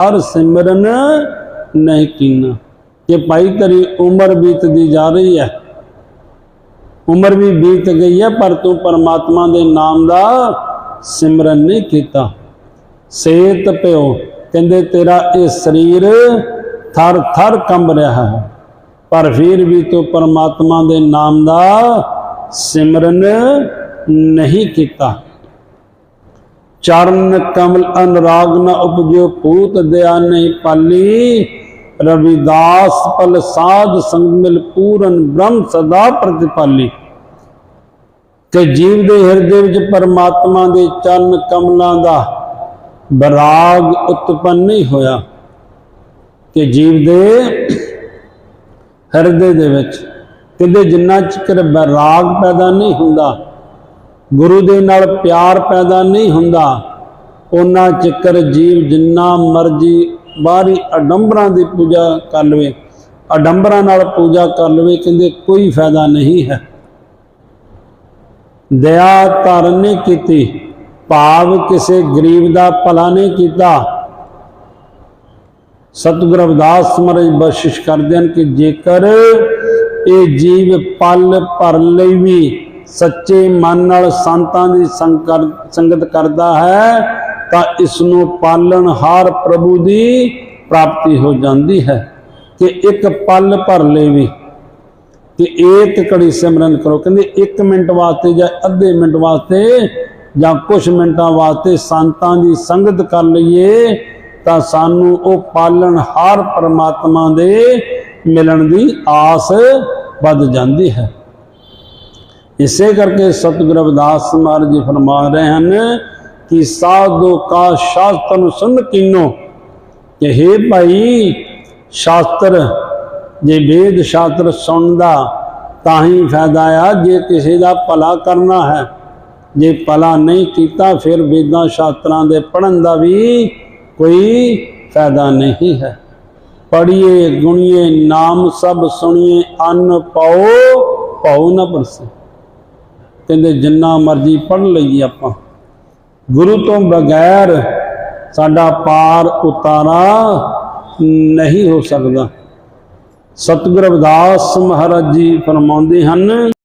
ਹਰ ਸਿਮਰਨ ਨਹੀਂ ਕੀਨਾ। ਕਿ ਭਾਈ ਤੇਰੀ ਉਮਰ ਬੀਤਦੀ ਜਾ ਰਹੀ ਹੈ। ਉਮਰ ਵੀ ਬੀਤ ਗਈ ਹੈ, ਪਰ ਤੂੰ ਪਰਮਾਤਮਾ ਦੇ ਨਾਮ ਦਾ ਸਿਮਰਨ ਨਹੀਂ ਕੀਤਾ। ਸੇਤ ਪਿਓ, ਕਹਿੰਦੇ ਤੇਰਾ ਇਹ ਸਰੀਰ ਥਰ ਥਰ ਕੰਬ ਰਿਹਾ ਹੈ। ਪਰ ਫਿਰ ਵੀ ਤੂੰ ਪਰਮਾਤਮਾ ਦੇ ਨਾਮ ਦਾ ਸਿਮਰਨ ਨਹੀਂ ਕੀਤਾ। ਚਰਨ ਕਮਲ ਅਨਰਾਗ ਨ ਉਪਜਿਓ ਪੂਤ ਦਇਆ ਨਹੀਂ ਪਾਲੀ। ਰਵਿਦਾਸ ਪਲ ਸਾਧ ਸੰਗ ਮਿਲ ਪੂਰਨ ਬ੍ਰਹਮ ਸਦਾ ਪ੍ਰਤਿਪਾਲੀ। ਕਿ ਜੀਵ ਦੇ ਹਿਰਦੇ ਵਿੱਚ ਪਰਮਾਤਮਾ ਦੇ ਚਰਨ ਕਮਲਾਂ ਦਾ ਬਰਾਗ ਉਤਪੰਨ ਨਹੀਂ ਹੋਇਆ। ਕਿ ਜੀਵ ਦੇ ਹਿਰਦੇ ਦੇ ਵਿੱਚ ਕਿਤੇ ਜਿੰਨਾ ਚਿਰ ਬਰਾਗ ਪੈਦਾ ਨਹੀਂ ਹੁੰਦਾ ਗੁਰੂ ਦੇ ਨਾਲ ਪਿਆਰ ਪੈਦਾ ਨਹੀਂ ਹੁੰਦਾ। ਉਹਨਾਂ ਚਿਕਰ ਜੀਵ ਜਿੰਨਾ ਮਰਜ਼ੀ ਬਾਹਰੀ ਅਡੰਬਰਾਂ ਦੀ ਪੂਜਾ ਕਰ ਲਵੇ। ਅਡੰਬਰਾਂ ਨਾਲ ਪੂਜਾ ਕਰ ਲਵੇ ਕਹਿੰਦੇ ਕੋਈ ਫਾਇਦਾ ਨਹੀਂ ਹੈ। ਦਇਆ ਧਾਰਨ ਨਹੀਂ ਕੀਤੀ। ਭਾਵ ਕਿਸੇ ਗਰੀਬ ਦਾ ਭਲਾ ਨਹੀਂ ਕੀਤਾ। ਸਤਿਗੁਰ ਅਵਦਾਸ ਮਹਾਰਾਜ ਬਖਸ਼ਿਸ਼ ਕਰਦੇ ਹਨ ਕਿ ਜੇਕਰ ਇਹ ਜੀਵ ਪਲ ਭਰ ਲਈ ਵੀ ਸੱਚੇ ਮਨ ਨਾਲ ਸੰਤਾਂ ਦੀ ਸੰਕਰ- ਸੰਗਤ ਕਰਦਾ ਹੈ, ਤਾਂ ਇਸ ਨੂੰ ਪਾਲਣ ਹਾਰ ਪ੍ਰਭੂ ਦੀ ਪ੍ਰਾਪਤੀ ਹੋ ਜਾਂਦੀ ਹੈ। ਕਿ ਇੱਕ ਪਲ ਭਰ ਲਈ ਵੀ ਕਿ ਇੱਕ ਘੜੀ ਸਿਮਰਨ ਕਰੋ। ਕਹਿੰਦੇ 1 ਮਿੰਟ ਵਾਸਤੇ ਜਾਂ ਅੱਧੇ ਮਿੰਟ ਵਾਸਤੇ ਜਾਂ ਕੁਝ ਮਿੰਟਾਂ ਵਾਸਤੇ ਸੰਤਾਂ ਦੀ ਸੰਗਤ ਕਰ ਲਈਏ, ਤਾਂ ਸਾਨੂੰ ਉਹ ਪਾਲਣ ਹਾਰ ਪਰਮਾਤਮਾ ਦੇ ਮਿਲਣ ਦੀ ਆਸ ਵੱਧ ਜਾਂਦੀ ਹੈ। ਇਸੇ ਕਰਕੇ ਸਤਿਗੁਰੂ ਰਵਿਦਾਸ ਮਹਾਰਾਜ ਜੀ ਫਰਮਾ ਰਹੇ ਹਨ ਕਿ ਸਾਧੂ ਕਾ ਸ਼ਾਸਤਰ ਸੁਨ ਕੀਨੋ ਕਿ हे ਭਾਈ ਸ਼ਾਸਤਰ, ਜੇ ਵੇਦ ਸ਼ਾਸਤਰ ਸੁਣਦਾ ਤਾਂ ਹੀ ਫਾਇਦਾ ਆ, ਜੇ ਕਿਸੇ ਦਾ ਭਲਾ ਕਰਨਾ ਹੈ, ਜੇ ਭਲਾ ਨਹੀਂ ਕੀਤਾ ਫਿਰ ਵੇਦਾਂ ਸ਼ਾਸਤਰਾਂ ਦੇ ਪੜਨ ਦਾ ਵੀ ਕੋਈ ਫਾਇਦਾ ਨਹੀਂ ਹੈ। ਪੜੀਏ ਗੁਣੀਏ, ਨਾਮ ਸਭ ਸੁਣੀਏ, ਅੰਨ ਪਾਓ ਪਾਉ ਨਾ ਪਰਸੇ ਕਹਿੰਦੇ ਜਿੰਨਾ ਮਰਜ਼ੀ ਪੜ ਲਈਏ ਆਪਾਂ। ਗੁਰੂ ਤੋਂ ਬਗੈਰ ਸਾਡਾ ਪਾਰ ਉਤਾਰਾ ਨਹੀਂ ਹੋ ਸਕਦਾ। ਸਤਿਗੁਰੂ ਰਵਿਦਾਸ ਮਹਾਰਾਜ ਜੀ ਫਰਮਾਉਂਦੇ ਹਨ